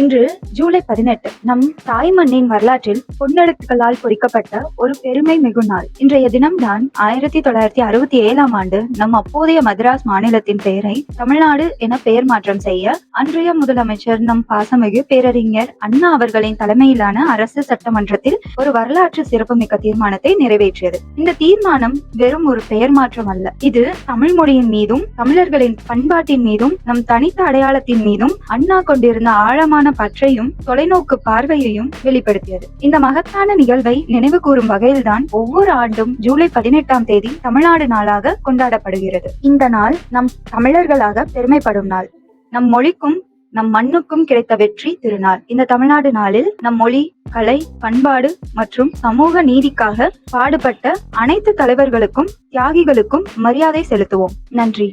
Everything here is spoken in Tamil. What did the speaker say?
இன்று ஜூலை பதினெட்டு நம் தாய் மண்ணின் வரலாற்றில் பொன்னெழுத்துக்களால் பொறிக்கப்பட்ட ஒரு பெருமை மிகு நாள். இன்றைய தினம்தான் ஆயிரத்தி தொள்ளாயிரத்தி அறுபத்தி ஏழாம் ஆண்டு நம் அப்போதைய மദ്രാஸ் மாநிலத்தின் பெயரை தமிழ்நாடு என பெயர் மாற்றம் செய்ய அன்றைய முதலமைச்சர் நம் பாசமிகு பேரறிஞர் அண்ணா அவர்களின் தலைமையிலான அரசு சட்டமன்றத்தில் ஒரு வரலாற்று சிறப்புமிக்க தீர்மானத்தை நிறைவேற்றியது. இந்த தீர்மானம் வெறும் ஒரு பெயர் மாற்றம் அல்ல. இது தமிழ் மொழியின் மீதும் தமிழர்களின் பண்பாட்டின் மீதும் நம் தனித்த அடையாளத்தின் மீதும் அண்ணா கொண்டிருந்த ஆழமான பற்றையும் தொலைநோக்கு பார்வையையும் வெளிப்படுத்தியது. இந்த மகத்தான நிகழ்வை நினைவு கூறும் வகையில்தான் ஒவ்வொரு ஆண்டும் ஜூலை பதினெட்டாம் தேதி தமிழ்நாடு நாளாக கொண்டாடப்படுகிறது. இந்த நாள் நம் தமிழர்களாக பெருமைப்படும் நாள். நம் மொழிக்கும் நம் மண்ணுக்கும் கிடைத்த வெற்றி திருநாள். இந்த தமிழ்நாடு நாளில் நம் மொழி கலை பண்பாடு மற்றும் சமூக நீதிக்காக பாடுபட்ட அனைத்து தலைவர்களுக்கும் தியாகிகளுக்கும் மரியாதை செலுத்துவோம். நன்றி.